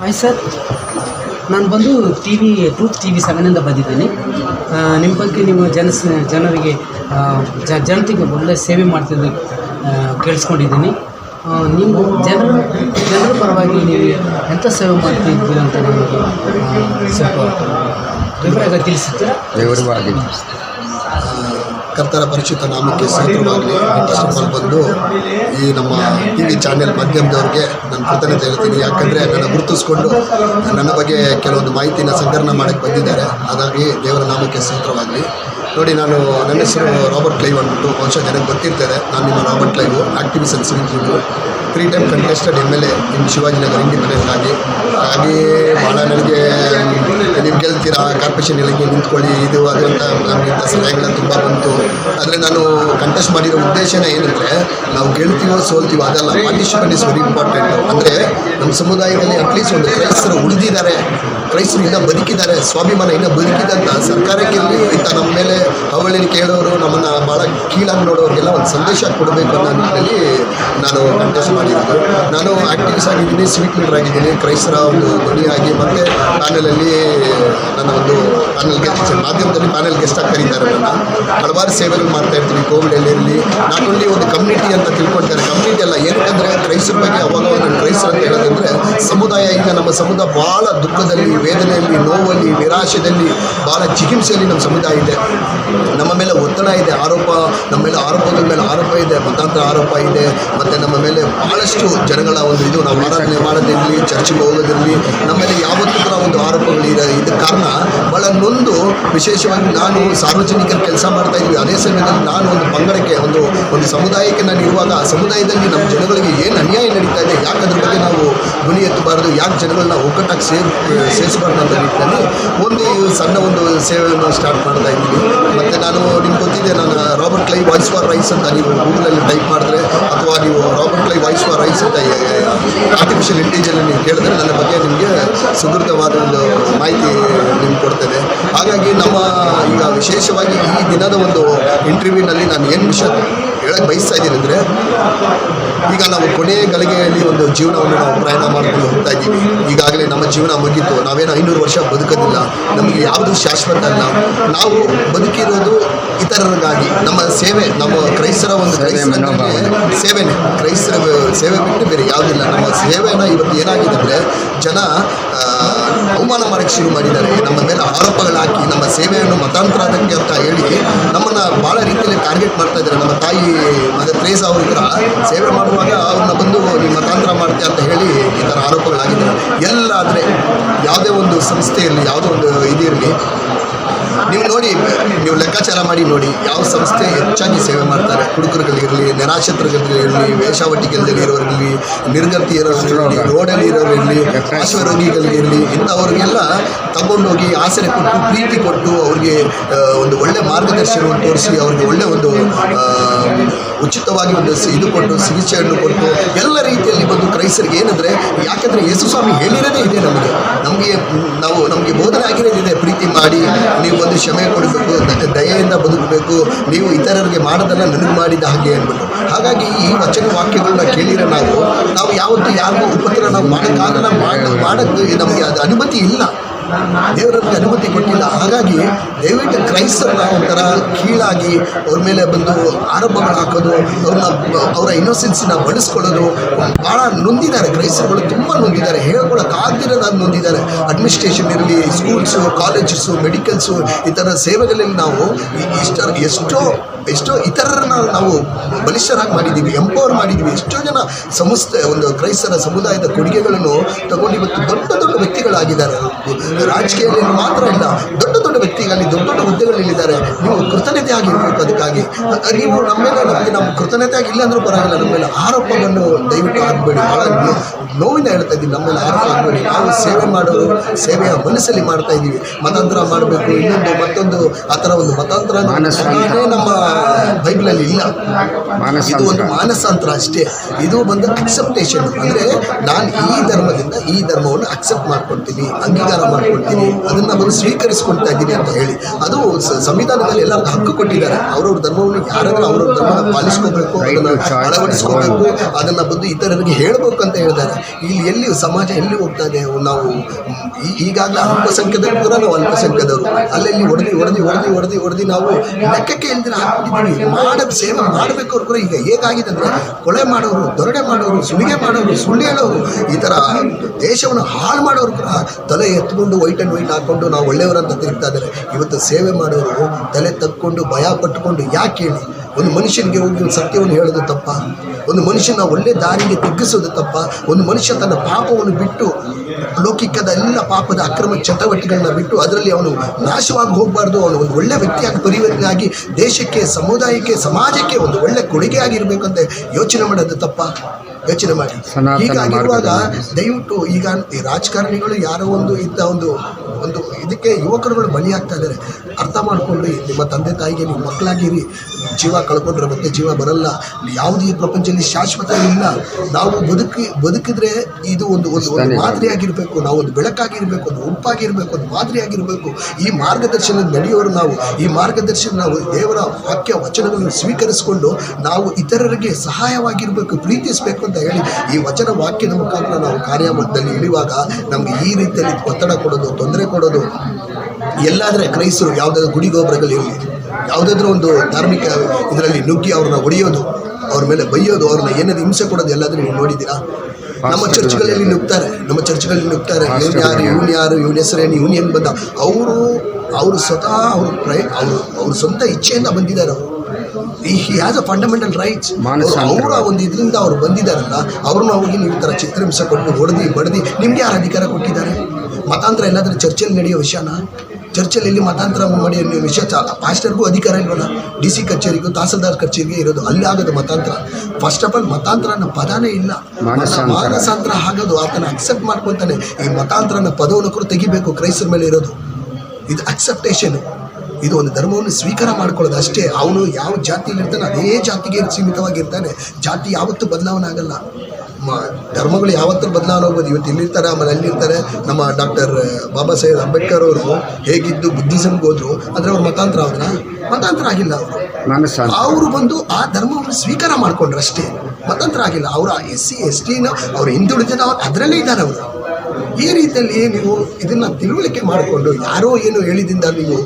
Hi sir ನಾನು ಬಂದು T V truth T V ಸೆವೆನಿಂದ ಬಂದಿದ್ದೀನಿ. ನಿಮ್ಮ ಬಗ್ಗೆ ನೀವು ಜನಸ್, ಜನರಿಗೆ ಜ, ಜನತೆಗೆ ಒಳ್ಳೆ ಸೇವೆ ಮಾಡ್ತಿದ್ದು ಕೇಳಿಸ್ಕೊಂಡಿದ್ದೀನಿ. ನೀವು ಜನರ ಜನರ ಪರವಾಗಿ ನೀವು ಎಂಥ ಸೇವೆ ಮಾಡ್ತಿದ್ದೀರಿ ಅಂತ ನನಗೆ ಸ್ವಲ್ಪ ವಿವರವಾಗಿ ತಿಳಿಸುತ್ತೀರಾ? ಕರ್ತರ ಪರಿಚಿತ ನಾಮಕ್ಕೆ ಸ್ತೋತ್ರವಾಗಲಿ ಫಸ್ಟ್ ಬಂದು ಈ ನಮ್ಮ ಟಿ ವಿ ಚಾನೆಲ್ ಮಾಧ್ಯಮದವ್ರಿಗೆ ನಾನು ಕೃತಜ್ಞತೆ ಹೇಳ್ತೀನಿ. ಯಾಕಂದರೆ ನನ್ನ ಗುರುತಿಸ್ಕೊಂಡು ನನ್ನ ಬಗ್ಗೆ ಕೆಲವೊಂದು ಮಾಹಿತಿನ ಸಂಗ್ರಹಣ ಮಾಡೋಕ್ಕೆ ಬಂದಿದ್ದಾರೆ. ಹಾಗಾಗಿ ದೇವರ ನಾಮಕ್ಕೆ ಸ್ತೋತ್ರವಾಗಲಿ ನೋಡಿ, ನಾನು ನನ್ನ ಹೆಸರು ರಾಬರ್ಟ್ ಲೈವ್ ಅಂದ್ಬಿಟ್ಟು ಬಹುಶಃ ಜನಕ್ಕೆ ಗೊತ್ತಿರ್ತದೆ. ನಾನು ನಿಮ್ಮ Robert live activist and civil three time contested M L A in Shivajinagar independent ಆಗಿ ಹಾಗೆ ಭಾಳ ನನಗೆ ನೀವು ಗೆಲ್ತೀರಾ ಕಾರ್ಪೊರೇಷನ್ ಇಲಾಖೆ ನಿಂತ್ಕೊಳ್ಳಿ, ಇದು ಅದರಿಂದ ಅಂತ ನಮಗೆ ಇಂಥ ತುಂಬ ಬಂತು. ಆದರೆ ನಾನು ಕಂಟೆಸ್ಟ್ ಮಾಡಿರೋ ಉದ್ದೇಶನ ಏನಂದರೆ, ನಾವು ಗೆಲ್ತೀವೋ ಸೋಲ್ತೀವೋ ಅದೆಲ್ಲ ಪಾರ್ಟಿಸಿಪೇಟ್ ಇಸ್ ವೆರಿ ಇಂಪಾರ್ಟೆಂಟ್ ಅಂದರೆ ನಮ್ಮ ಸಮುದಾಯದಲ್ಲಿ ಅಟ್ಲೀಸ್ಟ್ ಒಂದು ಕ್ರೈಸ್ತರು ಉಳಿದಿದ್ದಾರೆ. ಕ್ರೈಸ್ತರು ಇನ್ನೂ ಬದುಕಿದ್ದಾರೆ, ಸ್ವಾಭಿಮಾನ ಇನ್ನೂ ಬದುಕಿದಂತ ಸರ್ಕಾರಕ್ಕೆ ಇಂಥ ನಮ್ಮ ಮೇಲೆ ಅವಳಿನ ಕೇಳೋರು, ನಮ್ಮನ್ನು ಭಾಳ ಕೀಳಾಗಿ ನೋಡೋರಿಗೆಲ್ಲ ಒಂದು ಸಂದೇಶ ಕೊಡಬೇಕು ಅನ್ನೋ ನಿಟ್ಟಿನಲ್ಲಿ ನಾನು ಕಂಟೆಸ್ಟ್ ಮಾಡಿರೋದು. ನಾನು ಆಕ್ಟಿವ್ ಆಗಿದ್ದೀನಿ ಸಿವಿಕ್ ಲೀಡರ್ ಆಗಿದ್ದೀನಿ, ಕ್ರೈಸ್ತರ ಒಂದು ಧ್ವನಿಯಾಗಿ. ಮತ್ತು ಪ್ಯಾನಲಲ್ಲಿ ನನ್ನ ಒಂದು ಪ್ಯಾನಲ್ ಗೆಸ್ಟ್ ಮಾಧ್ಯಮದಲ್ಲಿ ಪ್ಯಾನಲ್ ಗೆಸ್ಟ್ ಆಗಿ ಕರೀತಾರೆ ನನ್ನ. ಹಲವಾರು ಸೇವೆಗಳು ಮಾಡ್ತಾ ಇರ್ತೀನಿ. ಕೋವಿಡಲ್ಲಿ ಇರಲಿ ನಾಟ್ ಓನ್ಲಿ ಒಂದು ಕಮ್ಯುನಿಟಿ ಅಂತ ತಿಳ್ಕೊಳ್ತಾರೆ ಕಮ್ಯುನಿಟಿ ಅಲ್ಲ, ಏನಕ್ಕಂದರೆ ಕ್ರೈಸ್ತರ ಬಗ್ಗೆ ಅವಾಗ ನಾನು ಕ್ರೈಸ್ತರ ಅಂತ ಹೇಳೋದಂದರೆ ಸಮುದಾಯ ಈಗ ನಮ್ಮ ಸಮುದಾಯ ಭಾಳ ದುಃಖದಲ್ಲಿ, ವೇದನೆಯಲ್ಲಿ, ನೋವಲ್ಲಿ ನಿರಾಶೆಯಲ್ಲಿ ಭಾಳ ಚಿಕಿತ್ಸೆಯಲ್ಲಿ ನಮ್ಮ ಸಮುದಾಯ ಇದೆ. ನಮ್ಮ ಮೇಲೆ ಒತ್ತಡ ಇದೆ, ಆರೋಪ, ನಮ್ಮ ಮೇಲೆ ಆರೋಪದ ಮೇಲೆ ಆರೋಪ ಇದೆ, ಮತಾಂತರ ಆರೋಪ ಇದೆ. ಮತ್ತು ನಮ್ಮ ಮೇಲೆ ಭಾಳಷ್ಟು ಜನಗಳ ಒಂದು ಇದು, ನಾವು ಆರಾಧನೆ ಮಾಡೋದಿರಲಿ, ಚರ್ಚೆಗೆ ಹೋಗೋದಿರಲಿ, ನಮ್ಮ ಮೇಲೆ ಯಾವತ್ತೂ ಕೂಡ ಒಂದು ಆರೋಪಗಳು ಇದೆ ಇದಕ್ಕೆ ಕಾರಣ ಭಾಳ ನೊಂದು ವಿಶೇಷವಾಗಿ ನಾನು ಸಾರ್ವಜನಿಕರ ಕೆಲಸ ಮಾಡ್ತಾ ಇದ್ವಿ. ಅದೇ ಸಮಯದಲ್ಲಿ ನಾನು ಒಂದು ಪಂಗಡಕ್ಕೆ, ಒಂದು ಒಂದು ಸಮುದಾಯಕ್ಕೆ ನಾನು ಇರುವಾಗ ಆ ಸಮುದಾಯದಲ್ಲಿ ನಮ್ಮ ಜನಗಳಿಗೆ ಏನು ಅನ್ಯಾಯ ನಡೀತಾ ಇದೆ, ಯಾಕೆ ಅದ್ರ ಬಗ್ಗೆ ನಾವು ಧ್ವನಿ ಎತ್ತಬಾರ್ದು, ಯಾಕೆ ಜನಗಳನ್ನ ಒಗ್ಗಟ್ಟಾಗಿ ಸೇರ್, ಸೇರಿಸಬಾರ್ದು ಅಂತ ನಿಟ್ಟಿನಲ್ಲಿ ಒಂದು ಸಣ್ಣ ಒಂದು ಸೇವೆಯನ್ನು ಸ್ಟಾರ್ಟ್ ಮಾಡ್ತಾ ಇದ್ದೀನಿ. ಮತ್ತು ನಾನು ನಿಮ್ಗೆ ಗೊತ್ತಿದೆ, ನಾನು ರಾಬರ್ಟ್ ಕ್ಲೈ ವಾಯ್ಸ್ ಫಾರ್ ರೈಸ್ ಅಂತ ನೀವು ಗೂಗಲಲ್ಲಿ ಟೈಪ್ ಮಾಡಿದ್ರೆ, ಅಥವಾ ನೀವು ರಾಬರ್ಟ್ ಕ್ಲೈ ವಾಯ್ಸ್ ಫಾರ್ ರೈಸ್ ಅಂತ ಆರ್ಟಿಫಿಷಿಯಲ್ ಇಂಟೆಲಿಜೆನ್ಸ್ ನೀವು ಕೇಳಿದ್ರೆ, ನನ್ನ ಬಗ್ಗೆ ನಿಮಗೆ ಸುದೃಢವಾದ ಒಂದು ಮಾಹಿತಿ ನಿಮ್ಗೆ ಕೊಡ್ತೇನೆ. ಹಾಗಾಗಿ ನಮ್ಮ ಈಗ ವಿಶೇಷವಾಗಿ ಈ ದಿನದ ಒಂದು ಇಂಟರ್ವ್ಯೂನಲ್ಲಿ ನಾನು ಏನು ವಿಷಯ ಹೇಳಕ್ಕೆ ಬಯಸ್ತಾ ಇದ್ದೀನಿ ಅಂದರೆ, ಈಗ ನಾವು ಕೊನೆಯ ಗಳಿಗೆಯಲ್ಲಿ ಒಂದು ಜೀವನವನ್ನು ನಾವು ಪ್ರಯಾಣ ಮಾಡ್ಕೊಂಡು ಹೋಗ್ತಾ ಇದ್ದೀವಿ. ಈಗಾಗಲೇ ನಮ್ಮ ಜೀವನ ಮುಗಿತು. ನಾವೇನು ಐನೂರು ವರ್ಷ ಬದುಕೋದಿಲ್ಲ. ನಮಗೆ ಯಾವುದು ಶಾಶ್ವತ ಅಲ್ಲ. ನಾವು ಬದುಕಿರೋದು ಇತರರಿಗಾಗಿ ನಮ್ಮ ಸೇವೆ ನಮ್ಮ ಕ್ರೈಸ್ತರ ಒಂದು ಸೇವೆನೆ ಸೇವೆನೇ. ಕ್ರೈಸ್ತರ ಸೇವೆ ಬಿಟ್ಟು ಬೇರೆ ಯಾವುದಿಲ್ಲ ನಮ್ಮ ಸೇವೆನ ಇವತ್ತು ಏನಾಗಿದೆ ಅಂದರೆ ಜನ ಅವಮಾನ ಮಾಡೋಕ್ಕೆ ಶುರು ಮಾಡಿದ್ದಾರೆ. ನಮ್ಮ ಮೇಲೆ ಆರೋಪಗಳಾಕಿ ನಮ್ಮ ಸೇವೆಯನ್ನು ಮತಾಂತರ ಆದಂಗೆ ಅಂತ ಹೇಳಿ ನಮ್ಮನ್ನು ಭಾಳ ರೀತಿಯಲ್ಲಿ ಟಾರ್ಗೆಟ್ ಮಾಡ್ತಾ ಇದ್ದಾರೆ. ನಮ್ಮ ತಾಯಿ ಮತ್ತು ತ್ರೇಸ ಅವ್ರಿಗೆ ಸೇವೆ ಮಾಡುವಾಗ ಅವ್ರನ್ನ ಬಂದು ನೀವು ಮತಾಂತರ ಮಾಡ್ತೀಯ ಅಂತ ಹೇಳಿ ಈ ಥರ ಆರೋಪಗಳಾಗಿದ್ದಾರೆ. ಎಲ್ಲಾದರೆ ಯಾವುದೇ ಒಂದು ಸಂಸ್ಥೆಯಲ್ಲಿ ಇರಲಿ ಯಾವುದೋ ಒಂದು ಇದಿರಲಿ ನೀವು ನೋಡಿ ನೀವು ಲೆಕ್ಕಾಚಾರ ಮಾಡಿ ನೋಡಿ, ಯಾವ ಸಂಸ್ಥೆ ಹೆಚ್ಚಾಗಿ ಸೇವೆ ಮಾಡ್ತಾರೆ? ಕುಡುಕರುಗಳಿರಲಿ ನಿರಾಶ್ರಿತರುಗಳಿರಲಿ ವೇಷಾವಟಿಗಳಲ್ಲಿ ಇರೋರಿರಲಿ ನಿರ್ಗತಿ ಇರೋರಿರಲಿ ರೋಡಲ್ಲಿ ಇರೋರಿರಲಿ ಪಾರ್ಶ್ವ ರೋಗಿಗಳಿರಲಿ ಇಂಥವ್ರಿಗೆಲ್ಲ ತಗೊಂಡೋಗಿ ಆಸರೆ ಕೊಟ್ಟು, ಪ್ರೀತಿ ಕೊಟ್ಟು ಅವ್ರಿಗೆ ಒಂದು ಒಳ್ಳೆ ಮಾರ್ಗದರ್ಶನವನ್ನು ತೋರಿಸಿ, ಅವ್ರಿಗೆ ಒಳ್ಳೆ ಒಂದು ಉಚಿತವಾಗಿ ಒಂದು ಇದು ಕೊಟ್ಟು, ಚಿಕಿತ್ಸೆಯನ್ನು ಕೊಟ್ಟು, ಎಲ್ಲ ರೀತಿಯಲ್ಲಿ ಬಂದು ಕ್ರೈಸ್ತರಿಗೆ ಏನಂದರೆ, ಯಾಕಂದರೆ ಯೇಸು ಸ್ವಾಮಿ ಹೇಳಿರೋದೇ ಇದೆ ನಮಗೆ. ನಮಗೆ, ನಾವು ನಮಗೆ ಬೋಧನೆ ಆಗಿರೋದಿದೆ, ಪ್ರೀತಿ ಮಾಡಿ, ನೀವು ಒಂದು ಕ್ಷಮೆ ಕೊಡಬೇಕು ದಯೆಯಿಂದ ಬದುಕಬೇಕು. ನೀವು ಇತರರಿಗೆ ಮಾಡೋದನ್ನು ನನಗೆ ಮಾಡಿದ ಹಾಗೆ ಅಂದ್ಬಿಟ್ಟು. ಹಾಗಾಗಿ ಈ ವಚನ ವಾಕ್ಯಗಳನ್ನ ಕೇಳಿರೋ ನಾವು ನಾವು ಯಾವತ್ತೂ ಯಾರಿಗೂ ಉಪದ್ರ ನಾವು ಮಾಡೋಕ್ಕಾಗಲ್ಲ ಮಾಡೋದು ಮಾಡೋಕ್ಕೆ ನಮಗೆ ಅದು ಅನುಮತಿ ಇಲ್ಲ. ದೇವರಲ್ಲಿ ಅನುಮತಿ ಕೊಟ್ಟಿಲ್ಲ. ಹಾಗಾಗಿ ದಯವಿಟ್ಟು ಕ್ರೈಸ್ತರನ್ನ ಒಂಥರ ಕೀಳಾಗಿ ಅವ್ರ ಮೇಲೆ ಬಂದು ಆರೋಪಗಳು ಹಾಕೋದು, ಅವ್ರನ್ನ ಅವರ ಇನ್ನೋಸೆನ್ಸಿನ ಬಳಸ್ಕೊಳ್ಳೋದು ಭಾಳ ನೊಂದಿದ್ದಾರೆ. ಕ್ರೈಸ್ತರುಗಳು ತುಂಬ ನೊಂದಿದ್ದಾರೆ. ಹೇಳ್ಕೊಳಕ್ಕಾಗ್ದಿರೋದಾಗಿ ನೊಂದಿದ್ದಾರೆ. ಅಡ್ಮಿನಿಸ್ಟ್ರೇಷನ್ ಇರಲಿ ಸ್ಕೂಲ್ಸು ಕಾಲೇಜಸ್ಸು ಮೆಡಿಕಲ್ಸು ಈ ಥರ ಸೇವೆಗಳಲ್ಲಿ ನಾವು ಇಷ್ಟ ಎಷ್ಟೋ ಎಷ್ಟೋ ಇತರರನ್ನ ನಾವು ಬಲಿಷ್ಠರಾಗಿ ಮಾಡಿದ್ದೀವಿ ಎಂಪವರ್ ಮಾಡಿದ್ದೀವಿ. ಎಷ್ಟೋ ಜನ ಸಂಸ್ಥೆ ಒಂದು ಕ್ರೈಸ್ತರ ಸಮುದಾಯದ ಕೊಡುಗೆಗಳನ್ನು ತಗೊಂಡು ಇವತ್ತು ದೊಡ್ಡ ದೊಡ್ಡ ವ್ಯಕ್ತಿಗಳಾಗಿದ್ದಾರೆ. ರಾಜಕೀಯದಲ್ಲಿ ಮಾತ್ರ ಅಲ್ಲ, ದೊಡ್ಡ ದೊಡ್ಡ ವ್ಯಕ್ತಿಗಳಲ್ಲಿ, ದೊಡ್ಡ ದೊಡ್ಡ ಹುದ್ದೆಗಳಲ್ಲಿದ್ದಾರೆ ನೀವು ಕೃತಜ್ಞತೆ ಆಗಿರ್ಬೇಕು ಅದಕ್ಕಾಗಿ. ನೀವು ನಮ್ಮ ಮೇಲೆ ನಮಗೆ ನಮ್ಮ ಕೃತಜ್ಞತೆ ಆಗಿಲ್ಲ ಅಂದರೂ ಪರವಾಗಿಲ್ಲ, ನಮ್ಮ ಮೇಲೆ ಆರೋಪವನ್ನು ದಯವಿಟ್ಟು ಆಗಬೇಡಿ ನೋ- ನೋವಿನ ಹೇಳ್ತಾ ಇದ್ದೀವಿ ನಮ್ಮ ಮೇಲೆ ಆರೋಪ ಆಗಬೇಡಿ ನಾವು ಸೇವೆ ಮಾಡೋದು ಸೇವೆಯ ಮನಸ್ಸಲ್ಲಿ ಮಾಡ್ತಾ ಇದ್ದೀವಿ. ಮತಾಂತರ ಮಾಡಬೇಕು ಇನ್ನೊಂದು ಮತ್ತೊಂದು ಆ ಥರ ಒಂದು ಮತಾಂತರ. ನಮ್ಮ ಬೈಬಲಲ್ಲಿ ಇಲ್ಲ. ಇದು ಒಂದು ಮಾನಸಾಂತರ. ಅಷ್ಟೇ. ಇದು ಬಂದು ಅಕ್ಸೆಪ್ಟೇಷನ್ ಅಂದರೆ ನಾನು ಈ ಧರ್ಮದಿಂದ ಈ ಧರ್ಮವನ್ನು ಅಕ್ಸೆಪ್ಟ್ ಮಾಡ್ಕೊಳ್ತೀನಿ ಅಂಗೀಕಾರ ಮಾಡ್ಕೊಳ್ತೀನಿ ಅದನ್ನು ಬಂದು ಸ್ವೀಕರಿಸ್ಕೊಳ್ತಾ ಇದ್ದೀನಿ ಅಂತ ಹೇಳಿ. ಅದು ಸಂವಿಧಾನದಲ್ಲಿ ಎಲ್ಲರಿಗೂ ಹಕ್ಕು ಕೊಟ್ಟಿದ್ದಾರೆ. ಅವ್ರವ್ರ ಧರ್ಮವನ್ನು ಯಾರಾದರೂ ಅವ್ರವ್ರ ಧರ್ಮನ ಪಾಲಿಸ್ಕೋಬೇಕು ಅದನ್ನು. ಅಳವಡಿಸ್ಕೋಬೇಕು ಅದನ್ನು ಬಂದು ಇತರರಿಗೆ ಹೇಳಬೇಕು ಅಂತ ಹೇಳಿದ್ದಾರೆ. ಇಲ್ಲಿ ಎಲ್ಲಿ ಸಮಾಜ ಎಲ್ಲಿ ಹೋಗ್ತಾ ಇದೆ ನಾವು ಈಗಾಗಲೇ ಅಲ್ಪಸಂಖ್ಯಾತರು ಕೂಡ ನಾವು ಅಲ್ಪಸಂಖ್ಯಾತರು ಅಲ್ಲಲ್ಲಿ ಹೊಡೆದು ಹೊಡೆದು ಹೊಡೆದು ಹೊಡೆದು ಹೊಡೆದು ನಾವು ಲೆಕ್ಕಕ್ಕೆ ಇಲ್ದಿರ ಹಾಕಿದ್ದೀವಿ ಮಾಡ ಸೇವೆ ಮಾಡಬೇಕು ಅವ್ರು ಕೂಡ ಈಗ ಹೇಗಾಗಿದೆ ಅಂದರೆ ಕೊಲೆ ಮಾಡೋರು, ದೊರಡೆ ಮಾಡೋರು, ಸುಲಿಗೆ ಮಾಡೋರು, ಸುಳ್ಳು ಹೇಳೋರು, ಈ ಥರ ದೇಶವನ್ನು ಹಾಳು ಮಾಡೋರು ಕೂಡ ತಲೆ ಎತ್ಕೊಂಡು ವೈಟ್ ಆ್ಯಂಡ್ ವೈಟ್ ಹಾಕ್ಕೊಂಡು ನಾವು ಒಳ್ಳೆಯವರಂತ ತಿರುಗ್ತಾ ಇದ್ದಾರೆ. ಇವತ್ತು ಸೇವೆ ಮಾಡೋರು ತಲೆ ತಕ್ಕೊಂಡು ಭಯ ಪಟ್ಟುಕೊಂಡು ಯಾಕೆ ಹೇಳಿ? ಒಂದು ಮನುಷ್ಯನಿಗೆ ಹೋಗಿ ಒಂದು ಸತ್ಯವನ್ನು ಹೇಳೋದು ತಪ್ಪ. ಒಂದು ಮನುಷ್ಯನ ಒಳ್ಳೆ ದಾರಿಗೆ ತಗ್ಗಿಸೋದು ತಪ್ಪ. ಒಂದು ಮನುಷ್ಯ ತನ್ನ ಪಾಪವನ್ನು ಬಿಟ್ಟು ಲೌಕಿಕದ ಎಲ್ಲ ಪಾಪದ ಅಕ್ರಮ ಚಟವಟಿಗಳನ್ನ ಬಿಟ್ಟು ಅದರಲ್ಲಿ ಅವನು ನಾಶವಾಗಿ ಹೋಗಬಾರ್ದು. ಅವನು ಒಂದು ಒಳ್ಳೆ ವ್ಯಕ್ತಿಯಾಗಿ ಪರಿವರ್ತನೆ ಆಗಿ ದೇಶಕ್ಕೆ ಸಮುದಾಯಕ್ಕೆ ಸಮಾಜಕ್ಕೆ ಒಂದು ಒಳ್ಳೆ ಕೊಡುಗೆಯಾಗಿರ್ಬೇಕು ಅಂತ ಯೋಚನೆ ಮಾಡೋದು ತಪ್ಪ. ಯೋಚನೆ ಮಾಡಿ. ಹೀಗಾಗಿರುವಾಗ. ದಯವಿಟ್ಟು ಈಗ ಈ ರಾಜಕಾರಣಿಗಳು ಯಾರೋ ಒಂದು ಇದ್ದ ಒಂದು ಒಂದು ಇದಕ್ಕೆ ಯುವಕರುಗಳು ಬಲಿಯಾಗ್ತಾ ಇದ್ದಾರೆ. ಅರ್ಥ ಮಾಡ್ಕೊಂಡ್ರಿ ನಿಮ್ಮ ತಂದೆ ತಾಯಿಗೆ ನೀವು ಮಕ್ಕಳಾಗಿರಿ. ಜೀವ ಕಳ್ಕೊಂಡ್ರೆ ಮತ್ತೆ ಜೀವ ಬರಲ್ಲ. ಯಾವುದು ಈ ಪ್ರಪಂಚದಲ್ಲಿ ಶಾಶ್ವತ ಇಲ್ಲ. ನಾವು ಬದುಕಿ ಬದುಕಿದ್ರೆ ಇದು ಒಂದು ಒಂದು ಒಂದು ಮಾದರಿಯಾಗಿರಬೇಕು. ನಾವು ಒಂದು ಬೆಳಕಾಗಿರಬೇಕು ಒಂದು ಉಪ್ಪಾಗಿರಬೇಕು ಒಂದು ಮಾದರಿಯಾಗಿರಬೇಕು. ಈ ಮಾರ್ಗದರ್ಶನ ನಡೆಯೋರು ನಾವು ಈ ಮಾರ್ಗದರ್ಶನ ನಾವು ದೇವರ ವಾಕ್ಯ ವಚನಗಳನ್ನು ಸ್ವೀಕರಿಸಿಕೊಂಡು ನಾವು ಇತರರಿಗೆ ಸಹಾಯವಾಗಿರಬೇಕು ಪ್ರೀತಿಸಬೇಕು ಅಂತ ಹೇಳಿ ಈ ವಚನ ವಾಕ್ಯದ ಮುಖಾಂತರ ನಾವು ಕಾರ್ಯಮಟ್ಟದಲ್ಲಿ ಇಳಿಯುವಾಗ ನಮಗೆ ಈ ರೀತಿಯಲ್ಲಿ ಒತ್ತಡ ಕೊಡೋದು ತೊಂದರೆ ಕೊಡೋದು ಎಲ್ಲಾದರೆ ಕ್ರೈಸ್ತರು ಯಾವುದಾದ್ರು ಗುಡಿ ಗೋಪುರಗಳಿರಲಿ ಯಾವುದಾದ್ರೂ ಒಂದು ಧಾರ್ಮಿಕ ಇದರಲ್ಲಿ ನುಗ್ಗಿ ಅವ್ರನ್ನ ಹೊಡೆಯೋದು ಅವ್ರ ಮೇಲೆ ಬೈಯೋದು ಅವ್ರನ್ನ ಏನಾದ್ರು ಹಿಂಸೆ ಕೊಡೋದು ಎಲ್ಲಾದ್ರೂ ನೀವು ನೋಡಿದ್ದೀರಾ? ನಮ್ಮ ಚರ್ಚ್ಗಳಲ್ಲಿ ನುಗ್ತಾರೆ ನಮ್ಮ ಚರ್ಚ್ಗಳಲ್ಲಿ ನುಗ್ತಾರೆ. ಇವನು ಯಾರು ಇವನು ಯಾರು ಇವನ ಹೆಸರೇನು ಇವನು ಏನು ಬಂದ? ಅವರು ಅವರು ಸ್ವತಃ ಅವರು ಪ್ರಯ ಅವರು ಅವ್ರ ಸ್ವಂತ ಇಚ್ಛೆಯಿಂದ ಬಂದಿದ್ದಾರೆ ಅವರು. ಈ ಹ್ಯಾಸ್ ಅ ಫಂಡಮೆಂಟಲ್ ರೈಟ್ಸ್. ಅವರ ಒಂದು ಇದರಿಂದ ಅವ್ರು ಬಂದಿದ್ದಾರಲ್ಲ ಅವ್ರನ್ನ ಹೋಗಿ ನೀವು ಥರ ಚಿತ್ರಹಿಂಸೆ ಕೊಟ್ಟು ಹೊಡೆದು ಬಡ್ದು ನಿಮ್ಗೆ ಯಾರು ಅಧಿಕಾರ ಕೊಟ್ಟಿದ್ದಾರೆ? ಮತಾಂತರ ಎಲ್ಲಾದರೂ ಚರ್ಚೆಯಲ್ಲಿ ನಡೆಯೋ ವಿಷಯನ? ಚರ್ಚಲ್ಲಿ ಇಲ್ಲಿ ಮತಾಂತರ ಮಾಡಿ ಅನ್ನೋ ವಿಷಯ ಪಾಸ್ಟರ್ಗೂ ಅಧಿಕಾರ ಇಲ್ವಲ್ಲ? ಡಿ ಸಿ ಕಚೇರಿಗೂ ತಹಸೀಲ್ದಾರ್ ಕಚೇರಿಗೆ ಇರೋದು ಅಲ್ಲಿ ಆಗೋದು ಮತಾಂತರ. ಫಸ್ಟ್ ಆಫ್ ಆಲ್ ಮತಾಂತರ ಅನ್ನೋ ಪದಾನೇ ಇಲ್ಲ. ಮಾನಸಾಂತರ. ಆಗೋದು ಆತನ ಅಕ್ಸೆಪ್ಟ್ ಮಾಡ್ಕೊತಾನೆ ಈ ಮತಾಂತರ ಅನ್ನೋ ಪದವನ್ನು ಕೂಡ ತೆಗಿಬೇಕು ಕ್ರೈಸ್ತರ ಮೇಲೆ ಇರೋದು. ಇದು ಅಕ್ಸೆಪ್ಟೇಷನ್ ಇದು ಒಂದು ಧರ್ಮವನ್ನು ಸ್ವೀಕಾರ ಮಾಡ್ಕೊಳ್ಳೋದು ಅಷ್ಟೇ. ಅವನು ಯಾವ ಜಾತಿಯಲ್ಲಿ ಇರ್ತಾನೆ ಅದೇ ಜಾತಿಗೆ ಸೀಮಿತವಾಗಿರ್ತಾನೆ. ಜಾತಿ ಯಾವತ್ತೂ ಬದಲಾವಣೆ ಆಗಲ್ಲ. ಧರ್ಮಗಳು ಯಾವತ್ತೂ ಬದಲಾವಣೆ ಹೋಗ್ಬೋದು. ಇವತ್ತು ಇಲ್ಲಿರ್ತಾರೆ ಆಮೇಲೆ ಅಲ್ಲಿರ್ತಾರೆ. ನಮ್ಮ ಡಾಕ್ಟರ್ ಬಾಬಾ ಸಾಹೇಬ್ ಅಂಬೇಡ್ಕರ್ ಅವರು ಹೇಗಿದ್ದು ಬುದ್ಧಿಸಮ್ಗೆ ಹೋದ್ರು ಅಂದರೆ ಅವ್ರು ಮತಾಂತರ ಆದ್ರ ಮತಾಂತರ ಆಗಿಲ್ಲ ಅವರು. ಅವರು ಬಂದು ಆ ಧರ್ಮವನ್ನು ಸ್ವೀಕಾರ ಮಾಡ್ಕೊಂಡ್ರು ಅಷ್ಟೇ. ಮತಾಂತರ ಆಗಿಲ್ಲ. ಅವರ ಎಸ್ ಸಿ ಎಸ್ ಟಿನ ಅವ್ರು ಹಿಂದುಳಿದ ಅದರಲ್ಲೇ ಇದ್ದಾರೆ ಅವರು. ಈ ರೀತಿಯಲ್ಲಿ ನೀವು ಇದನ್ನು ತಿಳುವಳಿಕೆ ಮಾಡಿಕೊಂಡು ಯಾರೋ ಏನು ಹೇಳಿದಿಂದ ನೀವು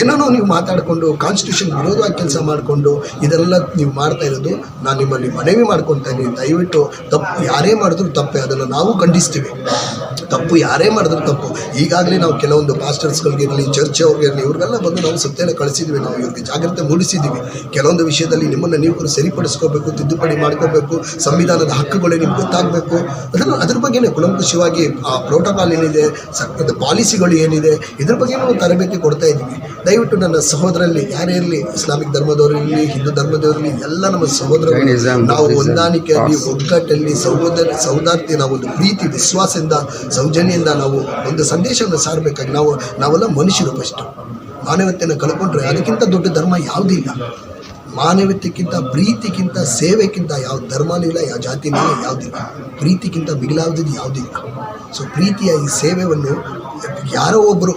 ಏನೋ ನೀವು ಮಾತಾಡಿಕೊಂಡು ಕಾನ್ಸ್ಟಿಟ್ಯೂಷನ್ ವಿರೋಧವಾಗಿ ಕೆಲಸ ಮಾಡಿಕೊಂಡು, ಇದೆಲ್ಲ ನೀವು ಮಾಡ್ತಾ ಇರೋದು ನಾನು ನಿಮ್ಮಲ್ಲಿ ಮನವಿ ಮಾಡ್ಕೊತಾ ಇದ್ದೀನಿ. ದಯವಿಟ್ಟು ತಪ್ಪು ಯಾರೇ ಮಾಡಿದ್ರು ತಪ್ಪೇ, ಅದನ್ನು ನಾವು ಖಂಡಿಸ್ತೀವಿ. ತಪ್ಪು ಯಾರೇ ಮಾಡಿದ್ರು ತಪ್ಪು. ಈಗಾಗಲೇ ನಾವು ಕೆಲವೊಂದು ಪಾಸ್ಟರ್ಸ್ಗಳಿಗಿರಲಿ ಚರ್ಚ್ ಅವ್ರಿಗಿರಲಿ ಇವ್ರಿಗೆಲ್ಲ ಬಂದು ನಾವು ಸತ್ಯನ ಕಳಿಸಿದ್ವಿ, ನಾವು ಇವ್ರಿಗೆ ಜಾಗ್ರತೆ ಮೂಡಿಸಿದ್ದೀವಿ. ಕೆಲವೊಂದು ವಿಷಯದಲ್ಲಿ ನಿಮ್ಮನ್ನು ನೀವು ಸರಿಪಡಿಸ್ಕೋಬೇಕು, ತಿದ್ದುಪಡಿ ಮಾಡ್ಕೋಬೇಕು, ಸಂವಿಧಾನದ ಹಕ್ಕುಗಳೇ ನಿಮ್ಗೆ ಗೊತ್ತಾಗಬೇಕು. ಅದನ್ನು ಅದ್ರ ಬಗ್ಗೆನೇ ಕುಲಂಕುಷವಾಗಿ ಆ ಪ್ರೋಟೋಕಾಲ್ ಏನಿದೆ ಸರ್ಕಾರದ ಪಾಲಿಸಿಗಳು ಏನಿದೆ, ಇದ್ರ ಬಗ್ಗೆ ನಾವು ತರಬೇತಿ ಕೊಡ್ತಾ ಇದ್ದೀವಿ. ದಯವಿಟ್ಟು ನನ್ನ ಸಹೋದರಲ್ಲಿ ಯಾರೇ ಇರಲಿ ಇಸ್ಲಾಮಿಕ್ ಧರ್ಮದವರಿರಲಿ ಹಿಂದೂ ಧರ್ಮದವರಿರಲಿ ಎಲ್ಲ ನಮ್ಮ ಸಹೋದರ ನಾವು ಹೊಂದಾಣಿಕೆಯಲ್ಲಿ ಒಗ್ಗಟ್ಟಲ್ಲಿ ಸಹೋದರ ಸೌದಾರ್ತಿ ನಾವು ಒಂದು ಪ್ರೀತಿ ವಿಶ್ವಾಸದಿಂದ ಸೌಜನ್ಯದಿಂದ ನಾವು ಒಂದು ಸಂದೇಶವನ್ನು ಸಾರಬೇಕಾಗಿ ನಾವು ನಾವೆಲ್ಲ ಮನುಷ್ಯರು ಫಸ್ಟ್. ಮಾನವತೆಯನ್ನು ಕಳ್ಕೊಂಡ್ರೆ ಅದಕ್ಕಿಂತ ದೊಡ್ಡ ಧರ್ಮ ಯಾವುದೂ ಇಲ್ಲ. ಮಾನವತೆಗಿಂತ ಪ್ರೀತಿಗಿಂತ ಸೇವೆಗಿಂತ ಯಾವ ಧರ್ಮನೂ ಇಲ್ಲ ಯಾವ ಜಾತಿನೂ ಇಲ್ಲ ಯಾವುದಿಲ್ಲ ಪ್ರೀತಿಗಿಂತ ಮಿಗಿಲಾದದ್ದು ಯಾವುದಿಲ್ಲ ಸೊ ಪ್ರೀತಿಯ ಈ ಸೇವೆಯನ್ನು ಯಾರೋ ಒಬ್ಬರು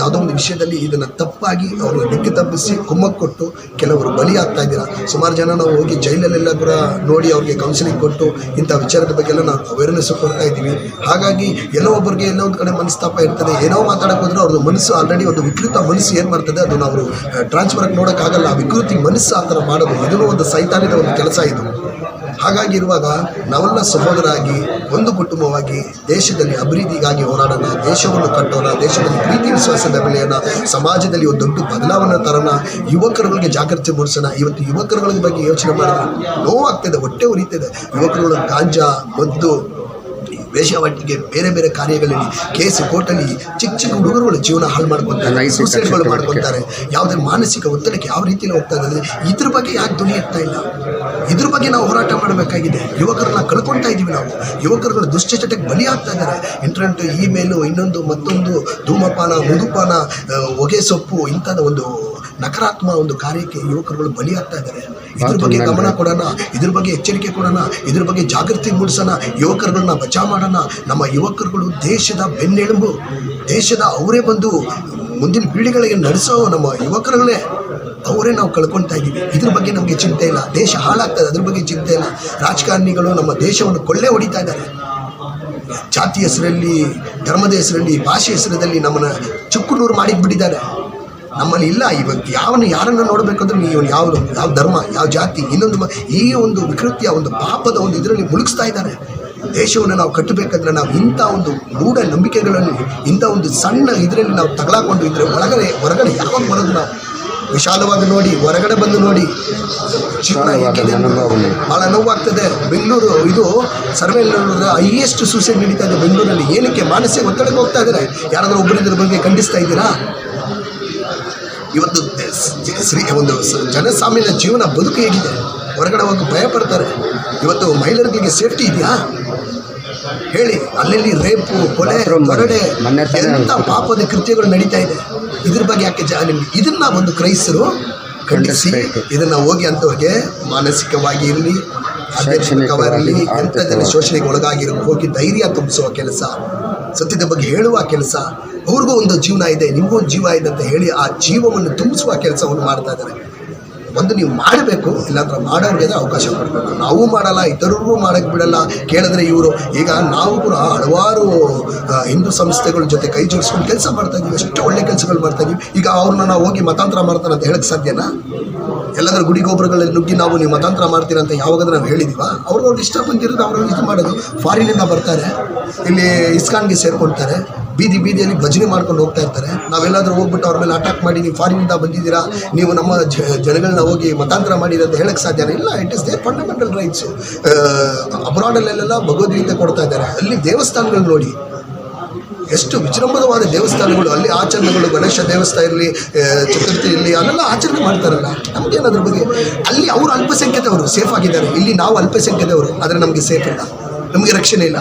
ಯಾವುದೋ ಒಂದು ವಿಷಯದಲ್ಲಿ ಇದನ್ನು ತಪ್ಪಾಗಿ ಅವರು ದಿಕ್ಕು ತಪ್ಪಿಸಿ ಕುಮ್ಮಕ್ಕೆ ಕೊಟ್ಟು ಕೆಲವರು ಆಗ್ತಾ ಇದ್ದೀರಾ? ಸುಮಾರು ಜನ ನಾವು ಹೋಗಿ ಜೈಲಲ್ಲೆಲ್ಲ ಕೂಡ ನೋಡಿ ಅವ್ರಿಗೆ ಕೌನ್ಸಿಲಿಂಗ್ ಕೊಟ್ಟು ಇಂಥ ವಿಚಾರದ ಬಗ್ಗೆ ಎಲ್ಲ ನಾವು ಅವೇರ್ನೆಸ್ ಕೊಡ್ತಾ ಇದ್ದೀವಿ. ಹಾಗಾಗಿ ಎಲ್ಲೋ ಒಬ್ಬರಿಗೆ ಎಲ್ಲೋ ಒಂದು ಕಡೆ ಮನಸ್ತಾಪ ಇರ್ತದೆ. ಏನೋ ಮಾತಾಡೋಕೆ ಹೋದ್ರೆ ಅವ್ರದ್ದು ಮನಸ್ಸು ಆಲ್ರೆಡಿ ಒಂದು ವಿಕೃತ ಮನಸ್ಸು ಏನು ಮಾಡ್ತದೆ? ಅದನ್ನು ಅವರು ಟ್ರಾನ್ಸ್ಫರ್ ನೋಡೋಕ್ಕಾಗಲ್ಲ. ಆ ವಿಕೃತಿ ಮನಸ್ಸು ಆ ಥರ ಮಾಡೋದು ಇದನ್ನು ಒಂದು ಸೈತಾನದ ಒಂದು ಕೆಲಸ ಇದು. ಹಾಗಾಗಿ ಇರುವಾಗ ನಾವೆಲ್ಲ ಸಹೋದರಾಗಿ, ಒಂದು ಕುಟುಂಬವಾಗಿ ದೇಶದಲ್ಲಿ ಅಭಿವೃದ್ಧಿಗಾಗಿ ಹೋರಾಡೋಣ, ದೇಶವನ್ನು ಕಟ್ಟೋಣ, ದೇಶದಲ್ಲಿ ಪ್ರೀತಿ ವಿಶ್ವಾಸದ ಬೆಳೆಯೋಣ, ಸಮಾಜದಲ್ಲಿ ಒಂದು ದೊಡ್ಡ ಬದಲಾವಣೆ ತರೋಣ ಯುವಕರುಗಳಿಗೆ ಜಾಗೃತಿ ಮೂಡಿಸೋಣ. ಇವತ್ತು ಯುವಕರುಗಳ ಬಗ್ಗೆ ಯೋಚನೆ ಮಾಡಿದ್ರೆ ನೋವಾಗ್ತದೆ, ಹೊಟ್ಟೆ ಉರಿತದೆ. ಯುವಕರುಗಳು ಗಾಂಜಾ, ಮದ್ದು ವೇಷವಾಟಿಕೆ ಬೇರೆ ಬೇರೆ ಕಾರ್ಯಗಳಲ್ಲಿ ಕೇಸು ಕೋರ್ಟಲ್ಲಿ ಚಿಕ್ಕ ಚಿಕ್ಕ ಹುಡುಗರುಗಳು ಜೀವನ ಹಾಳು ಮಾಡ್ಕೊತಾರೆ ಸುಸೈಡ್ಗಳು. ಮಾಡ್ಕೊತಾರೆ. ಯಾವುದೇ ಮಾನಸಿಕ ಒತ್ತಡಕ್ಕೆ ಯಾವ ರೀತಿಯಲ್ಲಿ ಹೋಗ್ತಾ ಇದ್ದಾರೆ? ಇದ್ರ ಬಗ್ಗೆ ಯಾಕೆ ಧ್ವನಿ ಎತ್ತಾ ಇಲ್ಲ? ಇದ್ರ ಬಗ್ಗೆ ನಾವು ಹೋರಾಟ ಮಾಡಬೇಕಾಗಿದೆ. ಯುವಕರನ್ನ ಕಳ್ಕೊಳ್ತಾ ಇದ್ದೀವಿ ನಾವು. ಯುವಕರುಗಳು ದುಶ್ಚಟಕ್ಕೆ ಬಲಿ ಆಗ್ತಾ ಇದ್ದಾರೆ. ಇಂಟರ್ನೆಟ್ ಇಮೇಲು ಇನ್ನೊಂದು ಮತ್ತೊಂದು ಧೂಮಪಾನ ಮುದುಪಾನ ಹೊಗೆ ಸೊಪ್ಪು ಇಂಥದ ಒಂದು ನಕಾರಾತ್ಮ ಒಂದು ಕಾರ್ಯಕ್ಕೆ ಯುವಕರುಗಳು ಬಲಿ ಆಗ್ತಾ ಇದ್ದಾರೆ. ಇದ್ರ ಬಗ್ಗೆ ಗಮನ ಕೊಡೋಣ. ಇದ್ರ ಬಗ್ಗೆ ಎಚ್ಚರಿಕೆ ಕೊಡೋಣ. ಇದ್ರ ಬಗ್ಗೆ ಜಾಗೃತಿ ಮೂಡಿಸೋಣ. ಯುವಕರುಗಳನ್ನ ಬಚಾವ್ ಮಾಡೋಣ. ನಮ್ಮ ಯುವಕರುಗಳು ದೇಶದ ಬೆನ್ನೆಲುಬು, ದೇಶದ ಅವರೇ ಬಂದು ಮುಂದಿನ ಪೀಳಿಗೆಗಳಿಗೆ ನಡೆಸೋ ನಮ್ಮ ಯುವಕರುಗಳೇ ಅವರೇ ನಾವು ಕಳ್ಕೊಳ್ತಾ ಇದ್ದೀವಿ. ಇದ್ರ ಬಗ್ಗೆ ನಮಗೆ ಚಿಂತೆ ಇಲ್ಲ. ದೇಶ ಹಾಳಾಗ್ತದೆ. ಅದ್ರ ಬಗ್ಗೆ ಚಿಂತೆ ಇಲ್ಲ. ರಾಜಕಾರಣಿಗಳು ನಮ್ಮ ದೇಶವನ್ನು ಕೊಳ್ಳೆ ಹೊಡಿತಾ ಇದ್ದಾರೆ. ಜಾತಿ ಹೆಸರಲ್ಲಿ, ಧರ್ಮದ ಹೆಸರಲ್ಲಿ, ಭಾಷೆ ಹೆಸರಲ್ಲಿ ನಮ್ಮನ್ನು ಚುಕ್ಕುನೂರು ಮಾಡಿಬಿಟ್ಟಿದ್ದಾರೆ. ನಮ್ಮಲ್ಲಿ ಇಲ್ಲ. ಇವತ್ತು ಯಾವನು ಯಾರನ್ನು ನೋಡಬೇಕಂದ್ರೆ ನೀವು ಯಾವ ಯಾವ ಧರ್ಮ, ಯಾವ ಜಾತಿ, ಇನ್ನೊಂದು ಈ ಒಂದು ವಿಕೃತಿಯ ಒಂದು ಪಾಪದ ಒಂದು ಇದರಲ್ಲಿ ಮುಳುಗಿಸ್ತಾ ಇದ್ದಾರೆ. ದೇಶವನ್ನು ನಾವು ಕಟ್ಟಬೇಕಂದ್ರೆ ನಾವು ಇಂಥ ಒಂದು ಮೂಢ ನಂಬಿಕೆಗಳನ್ನು ಇಂಥ ಒಂದು ಸಣ್ಣ ಇದರಲ್ಲಿ ನಾವು ತಗಲಾಕೊಂಡು ಇದ್ರೆ ಒಳಗಡೆ ಹೊರಗಡೆ ಯಾವಾಗ ಬರೋದು ನಾವು? ವಿಶಾಲವಾಗಿ ನೋಡಿ ಹೊರಗಡೆ ಬಂದು ನೋಡಿ. ಭಾಳ ನೋವಾಗ್ತದೆ. ಬೆಂಗಳೂರು ಇದು ಸರ್ವೆ ಹೈಯೆಸ್ಟ್ ಸೂಸೈಡ್ ನಡೀತಾ ಇದೆ ಬೆಂಗಳೂರಲ್ಲಿ. ಏನಕ್ಕೆ? ಮಾನಸಿಕ ಒತ್ತಡಕ್ಕೆ ಹೋಗ್ತಾ ಇದ್ದಾರೆ. ಯಾರಾದರೂ ಒಬ್ಬರಿಂದ ಬಗ್ಗೆ ಖಂಡಿಸ್ತಾ ಇದ್ದೀರಾ? ಇವತ್ತು ಶ್ರೀ ಒಂದು ಜನಸಾಮಾನ್ಯ ಜೀವನ ಬದುಕು ಹೇಗಿದೆ. ಹೊರಗಡೆ ಹೋಗಿ ಭಯ ಪಡ್ತಾರೆ. ಇವತ್ತು ಮಹಿಳೆಯರಿಗೆ ಸೇಫ್ಟಿ ಇದೆಯಾ? ಹೇಳಿ ಅಲ್ಲಲ್ಲಿ ರೇಪು ಕೊಲೆ ಹೊರಗಡೆ ಎಂಥ ಪಾಪದ ಕೃತ್ಯಗಳು ನಡೀತಾ ಇದೆ. ಇದ್ರ ಬಗ್ಗೆ ಯಾಕೆ ಜಾ ನಿಮ್ಗೆ ಇದನ್ನ ಒಂದು ಕ್ರೈಸ್ತರು ಖಂಡಿಸಿ. ಇದನ್ನ ಹೋಗಿ ಅಂಥವ್ರಿಗೆ ಮಾನಸಿಕವಾಗಿ ಇರಲಿ ಆಧ್ಯಾತ್ಮಿಕವಾಗಿರಲಿ ಎಂಥ ಜನ ಶೋಷಣೆಗೆ ಒಳಗಾಗಿರೋ ಹೋಗಿ ಧೈರ್ಯ ತುಂಬಿಸುವ ಕೆಲಸ ಸತ್ಯದ ಬಗ್ಗೆ ಹೇಳುವ ಕೆಲಸ ಅವ್ರಿಗೂ ಒಂದು ಜೀವನ ಇದೆ ನಿಮಗೂ ಒಂದು ಜೀವ ಇದೆ ಅಂತ ಹೇಳಿ ಆ ಜೀವವನ್ನು ತುಂಬಿಸುವ ಕೆಲಸವನ್ನು ಮಾಡ್ತಾ ಇದ್ದಾರೆ. ಒಂದು ನೀವು ಮಾಡಬೇಕು, ಇಲ್ಲಾಂದ್ರೆ ಮಾಡೋರಿಗೆ ಅವಕಾಶ ಕೊಡಬೇಕು. ನಾವು ಮಾಡಲ್ಲ ಇತರರಿಗೂ ಮಾಡಕ್ಕೆ ಬಿಡಲ್ಲ ಕೇಳಿದ್ರೆ ಇವರು. ಈಗ ನಾವು ಕೂಡ ಹಲವಾರು ಹಿಂದೂ ಸಂಸ್ಥೆಗಳ ಜೊತೆ ಕೈ ಜೋಡಿಸ್ಕೊಂಡು ಕೆಲಸ ಮಾಡ್ತಾ ಇದೀವಿ ಎಷ್ಟು ಒಳ್ಳೆ ಕೆಲಸಗಳು ಮಾಡ್ತಾ ಇದೀವಿ ಈಗ ಅವ್ರನ್ನ ನಾವು ಹೋಗಿ ಮತಾಂತರ ಮಾಡ್ತಾರೆ ಅಂತ ಹೇಳಕ್ಕೆ ಸಾಧ್ಯನಾ? ಎಲ್ಲಾದ್ರೂ ಗುಡಿ ಗೊಬ್ಬರಗಳಲ್ಲಿ ನುಗ್ಗಿ ನಾವು ನೀವು ಮತಾಂತರ ಮಾಡ್ತೀರ ಅಂತ ಯಾವಾಗಾದ್ರೂ ನಾವು ಹೇಳಿದೀವ? ಅವ್ರು ಇಷ್ಟ ಬಂದಿರೋದು ಅವ್ರವ್ರು ಇದು ಮಾಡೋದು. ಫಾರಿನಿಂದ ಬರ್ತಾರೆ, ಇಲ್ಲಿ ಇಸ್ಕಾನ್ಗೆ ಸೇರ್ಕೊಳ್ತಾರೆ ಬೀದಿ ಬೀದಿಯಲ್ಲಿ ಭಜನೆ ಮಾಡ್ಕೊಂಡು ಹೋಗ್ತಾ ಇರ್ತಾರೆ. ನಾವೆಲ್ಲಾದರೂ ಹೋಗ್ಬಿಟ್ಟು ಅವ್ರ ಮೇಲೆ ಅಟ್ಯಾಕ್ ಮಾಡಿ, ನೀವು ಫಾರಿನಿಂದ ಬಂದಿದ್ದೀರಾ? ನೀವು ನಮ್ಮ ಜನಗಳನ್ನ ಹೋಗಿ ಮತಾಂತರ ಮಾಡಿರಿ ಅಂತ ಹೇಳಕ್ಕೆ ಸಾಧ್ಯ ಇಲ್ಲ. It is there fundamental rights ಅಬ್ರಾಡಲ್ಲೆಲ್ಲ Bhagavad Gita ಕೊಡ್ತಾ ಇದ್ದಾರೆ. ಅಲ್ಲಿ ದೇವಸ್ಥಾನಗಳು ನೋಡಿ. ಎಷ್ಟು ವಿಜೃಂಭಣವಾದ ದೇವಸ್ಥಾನಗಳು. ಅಲ್ಲಿ ಆಚರಣೆಗಳು, ಗಣೇಶ ದೇವಸ್ಥಾನ ಇರಲಿ ಚತುರ್ಥಿ ಇರಲಿ, ಅಲ್ಲೆಲ್ಲ ಆಚರಣೆ ಮಾಡ್ತಾರಲ್ಲ. ನಮಗೇನು ಅದ್ರ ಬಗ್ಗೆ ಅಲ್ಲಿ ಅವರು ಅಲ್ಪಸಂಖ್ಯಾತವರು ಸೇಫ್ ಆಗಿದ್ದಾರೆ. ಇಲ್ಲಿ ನಾವು ಅಲ್ಪಸಂಖ್ಯಾತವರು, ಆದರೆ ನಮಗೆ ಸೇಫ್ ಇಲ್ಲ. ನಮಗೆ ರಕ್ಷಣೆ ಇಲ್ಲ.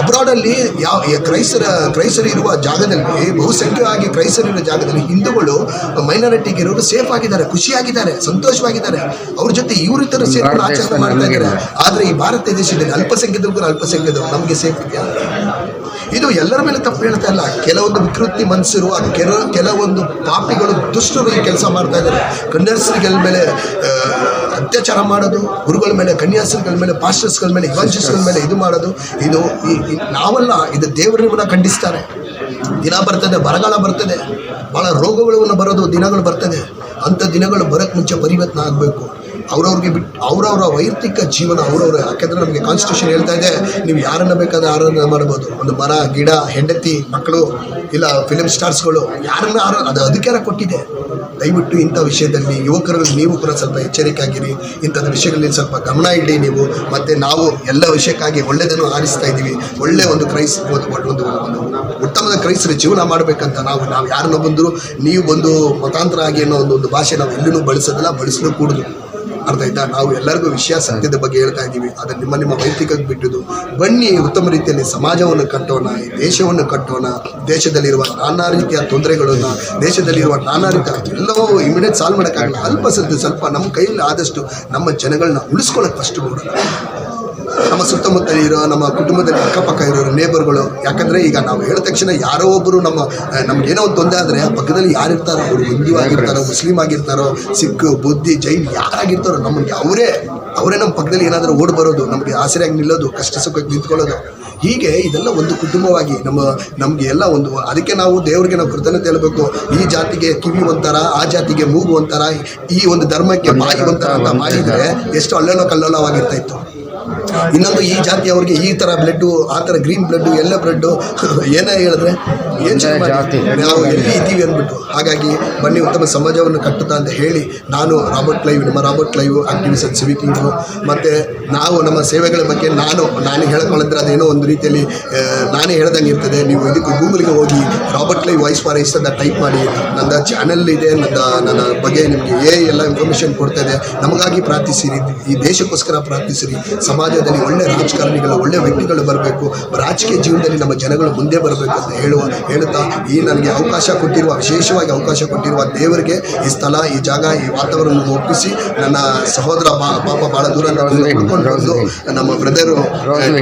ಅಬ್ರಾಡಲ್ಲಿ ಯಾವ ಕ್ರೈಸ್ತರ ಕ್ರೈಸ್ತರು ಇರುವ ಜಾಗದಲ್ಲಿ ಬಹುಸಂಖ್ಯವಾಗಿ ಕ್ರೈಸ್ತರು ಇರುವ ಜಾಗದಲ್ಲಿ ಹಿಂದೂಗಳು ಮೈನಾರಿಟಿಗೆ ಇರೋರು ಸೇಫ್ ಆಗಿದ್ದಾರೆ ಖುಷಿಯಾಗಿದ್ದಾರೆ ಸಂತೋಷವಾಗಿದ್ದಾರೆ. ಅವ್ರ ಜೊತೆ ಇವ್ರಿತರ ಸೇರ್ಕೊಂಡು ಆಚರಣೆ ಮಾಡ್ತಾ ಇದ್ದಾರೆ. ಆದರೆ ಈ ಭಾರತ ದೇಶದಲ್ಲಿ ಅಲ್ಪಸಂಖ್ಯಾತರು ಅಲ್ಪಸಂಖ್ಯಾತರು ನಮಗೆ ಸೇಫ್ ಇದೆಯಾ? ಇದು ಎಲ್ಲರ ಮೇಲೆ ತಪ್ಪು ಹೇಳ್ತಾ ಇಲ್ಲ ಕೆಲವೊಂದು ವಿಕೃತಿ ಮನಸ್ಸಿರುವ ಕೆಲ, ಕೆಲವೊಂದು ಪಾಪಿಗಳು ದುಷ್ಟರು ಕೆಲಸ ಮಾಡ್ತಾ ಇದ್ದಾರೆ. ಕನ್ಯಾಸ್ರಿಗಳ ಮೇಲೆ ಅತ್ಯಾಚಾರ ಮಾಡೋದು, ಗುರುಗಳ ಮೇಲೆ ಕನ್ಯಾಸ್ರಿಗಳ ಮೇಲೆ, ಪಾಸ್ಟರ್ಸ್ಗಳ ಮೇಲೆ ಇವಾಂಶಸ್ಗಳ ಮೇಲೆ ಇದು ಮಾಡೋದು. ಇದು ಈ- ನಾವಲ್ಲ, ಇದು ದೇವರನ್ನ ಖಂಡಿಸ್ತಾರೆ. ದಿನ ಬರ್ತದೆ, ಬರಗಾಲ ಬರ್ತದೆ. ಭಾಳ ರೋಗಗಳನ್ನು ಬರೋದು, ದಿನಗಳು ಬರ್ತದೆ. ಅಂಥ ದಿನಗಳು ಬರೋಕ್ಕೆ ಮುಂಚೆ ಪರಿವರ್ತನೆ ಆಗಬೇಕು. ಅವ್ರವ್ರಿಗೆ ಬಿಟ್ಟು ಅವರವರ ವೈಯಕ್ತಿಕ ಜೀವನ, ಅವರವ್ರ ಯಾಕೆಂದರೆ ನಮಗೆ ಕಾನ್ಸ್ಟಿಟ್ಯೂಷನ್ ಹೇಳ್ತಾ ಇದೆ, ನೀವು ಯಾರನ್ನು ಬೇಕಾದ್ರೆ ಆರಾಧನೆ ಮಾಡ್ಬೋದು. ಒಂದು ಮರ, ಗಿಡ, ಹೆಂಡತಿ, ಮಕ್ಕಳು, ಇಲ್ಲ ಫಿಲಮ್ ಸ್ಟಾರ್ಸ್ಗಳು ಯಾರನ್ನ ಆರ ಅದು ಅಧಿಕಾರ ಕೊಟ್ಟಿದೆ. ದಯವಿಟ್ಟು ಇಂಥ ವಿಷಯದಲ್ಲಿ ಯುವಕರು ನೀವು ಕೂಡ ಸ್ವಲ್ಪ ಎಚ್ಚರಿಕೆ ಆಗಿರಿ ಇಂಥದ್ದು ವಿಷಯಗಳಲ್ಲಿ ಸ್ವಲ್ಪ ಗಮನ ಇಡಿ ನೀವು. ಮತ್ತು ನಾವು ಎಲ್ಲ ವಿಷಯಕ್ಕಾಗಿ ಒಳ್ಳೆಯದನ್ನು ಆರಿಸ್ತಾ ಇದ್ದೀವಿ. ಒಳ್ಳೆಯ ಒಂದು ಕ್ರೈಸ್ ಒಂದು ಒಂದು ಒಂದು ಉತ್ತಮದ ಕ್ರೈಸ್ತರ ಜೀವನ ಮಾಡಬೇಕಂತ ನಾವು ನಾವು ಯಾರನ್ನ ಬಂದರೂ, ನೀವು ಬಂದು ಮತಾಂತರ ಆಗಿ ಅನ್ನೋ ಒಂದು ಒಂದು ಭಾಷೆ ನಾವು ಎಲ್ಲೂ ಬಳಸೋದಿಲ್ಲ, ಬಳಸಲು ಕೂಡುದು ಅರ್ಥ ಆಯ್ತಾ? ನಾವು ಎಲ್ಲರಿಗೂ ವಿಷಯ ಸತ್ಯದ ಬಗ್ಗೆ ಹೇಳ್ತಾ ಇದ್ದೀವಿ. ಅದನ್ನು ನಿಮ್ಮ ನಿಮ್ಮ ವೈಯಕ್ತಿಕಕ್ಕೆ ಬಿಟ್ಟಿದ್ದು. ಬನ್ನಿ, ಉತ್ತಮ ರೀತಿಯಲ್ಲಿ ಸಮಾಜವನ್ನು ಕಟ್ಟೋಣ, ಈ ದೇಶವನ್ನು ಕಟ್ಟೋಣ. ದೇಶದಲ್ಲಿರುವ ನಾನಾ ರೀತಿಯ ತೊಂದರೆಗಳನ್ನು, ದೇಶದಲ್ಲಿರುವ ನಾನಾ ರೀತಿಯ ಎಲ್ಲವೂ ಇಮಿಡಿಯೇಟ್ ಸಾಲ್ವ್ ಮಾಡೋಕ್ಕಾಗಲ್ಲ. ಅಲ್ಪ ಸ್ವಲ್ಪ ಸ್ವಲ್ಪ ನಮ್ಮ ಕೈಯಲ್ಲಿ ಆದಷ್ಟು ನಮ್ಮ ಜನಗಳನ್ನ ಉಳಿಸ್ಕೊಳ್ಳೋಕೆ ಫಸ್ಟ್ ನೋಡೋಣ. ನಮ್ಮ ಸುತ್ತಮುತ್ತ ಇರೋ ನಮ್ಮ ಕುಟುಂಬದಲ್ಲಿ ಅಕ್ಕಪಕ್ಕ ಇರೋ ನೇಬರ್ಗಳು ಯಾಕಂದರೆ ಈಗ ನಾವು ಹೇಳಿದ ತಕ್ಷಣ ಯಾರೋ ಒಬ್ಬರು ನಮ್ಮ ನಮ್ಗೆ ಏನೋ ಒಂದು ತೊಂದರೆ ಆದರೆ ಆ ಪಕ್ಕದಲ್ಲಿ ಯಾರಿರ್ತಾರೋ ಅವರು ಹಿಂದೂ ಆಗಿರ್ತಾರೋ ಮುಸ್ಲಿಂ ಆಗಿರ್ತಾರೋ ಸಿಖ್ ಬುದ್ಧಿ ಜೈನ್ ಯಾರಾಗಿರ್ತಾರೋ ನಮಗೆ ಅವರೇ ಅವರೇ ನಮ್ಮ ಪಕ್ಕದಲ್ಲಿ ಏನಾದರೂ ಓಡಿ ಬರೋದು ನಮಗೆ ಆಸರೆಯಾಗಿ ನಿಲ್ಲೋದು ಕಷ್ಟ ಸುಖಕ್ಕೆ ನಿಂತ್ಕೊಳ್ಳೋದು. ಹೀಗೆ ಇದೆಲ್ಲ ಒಂದು ಕುಟುಂಬವಾಗಿ ನಮ್ಮ ನಮಗೆ ಎಲ್ಲ ಒಂದು ಅದಕ್ಕೆ ನಾವು ದೇವರಿಗೆ ನಾವು ಕೃತಜ್ಞತೆ ಹೇಳಬೇಕು. ಈ ಜಾತಿಗೆ ಕಿವಿ ಒಂಥರ ಆ ಜಾತಿಗೆ ಮೂಗು ಒಂಥರ ಈ ಒಂದು ಧರ್ಮಕ್ಕೆ ಬಾಯಿ ಒಂಥರ ಅಂತ ಮಾಡಿದರೆ ಎಷ್ಟು ಅಲ್ಲೋಲೋ ಕಲ್ಲೋಲವಾಗಿರ್ತಾ ಇತ್ತು. ಇನ್ನೊಂದು ಈ ಜಾತಿಯವ್ರಿಗೆ ಈ ಥರ ಬ್ಲಡ್ಡು ಆ ಥರ ಗ್ರೀನ್ ಬ್ಲಡ್ಡು ಎಲ್ಲೋ ಬ್ಲಡ್ಡು ಏನೇ ಹೇಳಿದ್ರೆ ಜಾತಿ. ನಾವು ಎಲ್ಲಿ ಇದ್ದೀವಿ ಅಂದ್ಬಿಟ್ಟು. ಹಾಗಾಗಿ ಬನ್ನಿ ಉತ್ತಮ ಸಮಾಜವನ್ನು ಕಟ್ಟುತ್ತಾ ಅಂತ ಹೇಳಿ ನಾನು ರಾಬರ್ಟ್ ಲೈವ್ ನಮ್ಮ Robert live activist civic leader ಮತ್ತು ನಾವು ನಮ್ಮ ಸೇವೆಗಳ ಬಗ್ಗೆ ನಾನು ನಾನು ಹೇಳ್ಕೊಳ್ಳಿದ್ರೆ ಅದೇನೋ ಒಂದು ರೀತಿಯಲ್ಲಿ ನಾನೇ ಹೇಳ್ದಂಗೆ ಇರ್ತದೆ. ನೀವು ಇದಕ್ಕೆ ಗೂಗಲ್ಗೆ ಹೋಗಿ ರಾಬರ್ಟ್ ಲೈವ್ ವಾಯ್ಸ್ ಫಾರ್ ಇಷ್ಟ ಅಂತ ಟೈಪ್ ಮಾಡಿ. ನನ್ನ ಚಾನಲ್ ಇದೆ ನನ್ನ ನನ್ನ ಬಗ್ಗೆ ನಿಮಗೆ ಏ ಎಲ್ಲ ಇನ್ಫಾರ್ಮೇಷನ್ ಕೊಡ್ತದೆ ನಮಗಾಗಿ ಪ್ರಾರ್ಥಿಸಿರಿ. ಈ ದೇಶಕ್ಕೋಸ್ಕರ ಪ್ರಾರ್ಥಿಸಿರಿ. ಸಮಾಜದಲ್ಲಿ ಒಳ್ಳೆ ರಾಜಕಾರಣಿಗಳು ಒಳ್ಳೆ ವ್ಯಕ್ತಿಗಳು ಬರಬೇಕು. ರಾಜಕೀಯ ಜೀವನದಲ್ಲಿ ನಮ್ಮ ಜನಗಳು ಮುಂದೆ ಬರಬೇಕು ಅಂತ ಹೇಳುವ ಹೇಳುತ್ತಾ ಈ ನನಗೆ ಅವಕಾಶ ಕೊಟ್ಟಿರುವ ವಿಶೇಷವಾಗಿ ಅವಕಾಶ ಕೊಟ್ಟಿರುವ ದೇವರಿಗೆ ಈ ಸ್ಥಳ ಈ ಜಾಗ ಈ ವಾತಾವರಣವನ್ನು ಒಪ್ಪಿಸಿ ನನ್ನ ಸಹೋದರ ಪಾಪ ಭಾಳ ದೂರ ಬಂದು ನಮ್ಮ brother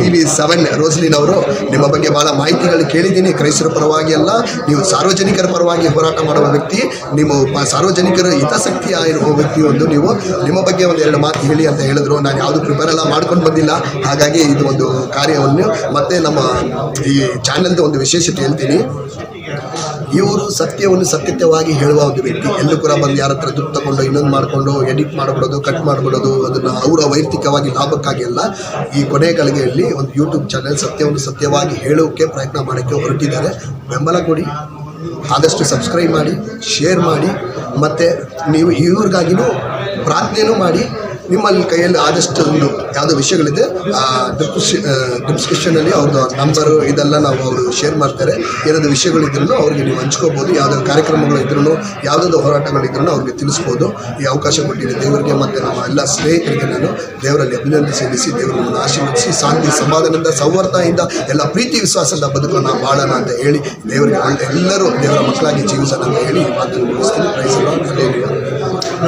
T V seven Roslin ಅವರು ನಿಮ್ಮ ಬಗ್ಗೆ ಭಾಳ ಮಾಹಿತಿಗಳು ಕೇಳಿದ್ದೀನಿ. ಕ್ರೈಸ್ತರ ಪರವಾಗಿ ಅಲ್ಲ ನೀವು ಸಾರ್ವಜನಿಕರ ಪರವಾಗಿ ಹೋರಾಟ ಮಾಡುವ ವ್ಯಕ್ತಿ ನಿಮ್ಮ ಸಾರ್ವಜನಿಕರ ಹಿತಾಸಕ್ತಿಯ ಇರುವ ವ್ಯಕ್ತಿ ಒಂದು ನೀವು. ನಿಮ್ಮ ಬಗ್ಗೆ ಒಂದು ಎರಡು ಮಾತು ಹೇಳಿ ಅಂತ ಹೇಳಿದ್ರು. ನಾನು ಯಾವುದು ಪ್ರಿಪೇರ್ ಎಲ್ಲ ಮಾಡ್ಕೊಂಡು ಬಂದಿಲ್ಲ. ಹಾಗಾಗಿ ಇದು ಒಂದು ಕಾರ್ಯವನ್ನು ಮತ್ತೆ ನಮ್ಮ ಈ ಚಾನೆಲ್ದು ಒಂದು ವಿಶೇಷತೆ ಹೇಳ್ತೀನಿ. ಇವರು ಸತ್ಯವನ್ನು ಸತ್ಯತ್ಯವಾಗಿ ಹೇಳುವ ಒಂದು ವ್ಯಕ್ತಿ. ಎಲ್ಲೂ ಕೂಡ ಬಂದು ಯಾರ ಹತ್ರ ದುಡ್ಡು ತಗೊಂಡು ಇನ್ನೊಂದು ಮಾಡಿಕೊಂಡು ಎಡಿಟ್ ಮಾಡಿಬಿಡೋದು ಕಟ್ ಮಾಡಿಬಿಡೋದು, ಅದನ್ನು ಅವರ ವೈಯಕ್ತಿಕವಾಗಿ ಲಾಭಕ್ಕಾಗಿ ಅಲ್ಲ, ಈ ಕೊನೆ ಗಳಿಗೆಯಲ್ಲಿ ಒಂದು ಯೂಟ್ಯೂಬ್ ಚಾನೆಲ್ ಸತ್ಯವನ್ನು ಸತ್ಯವಾಗಿ ಹೇಳೋಕ್ಕೆ ಪ್ರಯತ್ನ ಮಾಡೋಕ್ಕೆ ಹೊರಟಿದ್ದಾರೆ. ಬೆಂಬಲ ಕೊಡಿ, ಆದಷ್ಟು ಸಬ್ಸ್ಕ್ರೈಬ್ ಮಾಡಿ ಶೇರ್ ಮಾಡಿ, ಮತ್ತು ನೀವು ಇವ್ರಿಗಾಗಿಯೂ ಪ್ರಾರ್ಥನೆಯೂ ಮಾಡಿ ನಿಮ್ಮಲ್ಲಿ ಕೈಯಲ್ಲಿ ಆದಷ್ಟು ಒಂದು ಯಾವುದೋ ವಿಷಯಗಳಿದೆ ಡಿಸ್ಕ್ರಿಪ್ಷನಲ್ಲಿ ಅವ್ರದ್ದು ನಂಬರು, ಇದೆಲ್ಲ ನಾವು ಅವರು ಶೇರ್ ಮಾಡ್ತಾರೆ. ಏನಾದರೂ ವಿಷಯಗಳಿದ್ರೂ ಅವ್ರಿಗೆ ನೀವು ಹಂಚ್ಕೋಬೋದು. ಕಾರ್ಯಕ್ರಮಗಳು ಇದ್ರೂ ಯಾವುದಾದ್ರು ಹೋರಾಟಗಳಿದ್ರು ಅವ್ರಿಗೆ ತಿಳಿಸ್ಬೋದು. ಈ ಅವಕಾಶ ಕೊಟ್ಟಿದೆ ದೇವರಿಗೆ ಮತ್ತು ನಮ್ಮ ಎಲ್ಲ ಸ್ನೇಹಿತರಿಗೆ ನಾನು ದೇವರಲ್ಲಿ ಅಭಿನಂದನೆ ಸಲ್ಲಿಸಿ ದೇವರನ್ನು ಆಶೀರ್ವದಿಸಿ, ಶಾಂತಿ, ಸಮಾಧಾನದಿಂದ ಸೌಹಾರ್ದಿಂದ ಎಲ್ಲ ಪ್ರೀತಿ ವಿಶ್ವಾಸದ ಬದುಕನ್ನು ಬಾಳೋಣ ಅಂತ ಹೇಳಿ ದೇವರಿಗೆ ಒಳ್ಳೆ, ಎಲ್ಲರೂ ದೇವರ ಮಕ್ಕಳಾಗಿ ಜೀವಿಸೋಣ ಅಂತ ಹೇಳಿ ಮಾತನ್ನು ಮುಗಿಸ್ತೀನಿ. ಪ್ರೈಸ್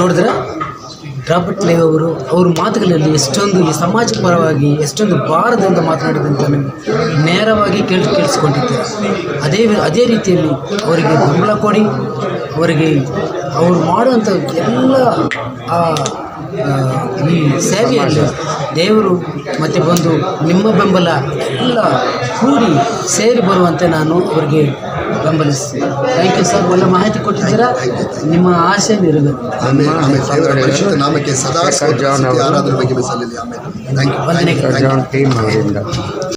ನೋಡಿದ್ರೆ? ರಾಬರ್ಟ್ ಲೇವ್ ಅವರು ಅವ್ರ ಮಾತುಗಳಲ್ಲಿ ಎಷ್ಟೊಂದು ಈ ಸಮಾಜ ಪರವಾಗಿ ಎಷ್ಟೊಂದು ಭಾರತದಿಂದ ಮಾತನಾಡಿದಂತ ನೇರವಾಗಿ ಕೇಳಿ ಕೇಳಿಸ್ಕೊಂಡಿದ್ದಾರೆ? ಅದೇ ಅದೇ ರೀತಿಯಲ್ಲಿ ಅವರಿಗೆ ಬೆಂಬಲ ಕೊಡಿ ಅವರಿಗೆ ಅವರು ಮಾಡುವಂಥ ಎಲ್ಲ ಆ, ಈ ಸೇವೆಯಲ್ಲಿ ದೇವರು ಮತ್ತು ಬಂದು ನಿಮ್ಮ ಬೆಂಬಲ ಎಲ್ಲ ಕೂಡಿ ಸೇರಿ ಬರುವಂತೆ ನಾನು ಅವರಿಗೆ ಬೆಂಬಲಿಸ್ತೀನಿ ಥ್ಯಾಂಕ್ ಯು ಸರ್ ಒಳ್ಳೆ ಮಾಹಿತಿ ಕೊಟ್ಟಿದ್ದೀರಾ? ನಿಮ್ಮ ಆಸೆ ನೆರವೇರುತ್ತೆ ಆಮೇಲೆ ಆಮೇಲೆ ದೇವರ ಪರಿಶುದ್ಧ ನಾಮಕ್ಕೆ ಸದಾ ಸ್ತೋತ್ರ, ಸ್ತುತಿ, ಆರಾಧನೆ ಬಗ್ಗೆ ಸಲ್ಲಲಿ ಆಮೇಲೆ ಥ್ಯಾಂಕ್ ಯು ವಂದನೆಗಳು ಜಾನ್ ಟೀಮ್ ಅವರಿಂದ.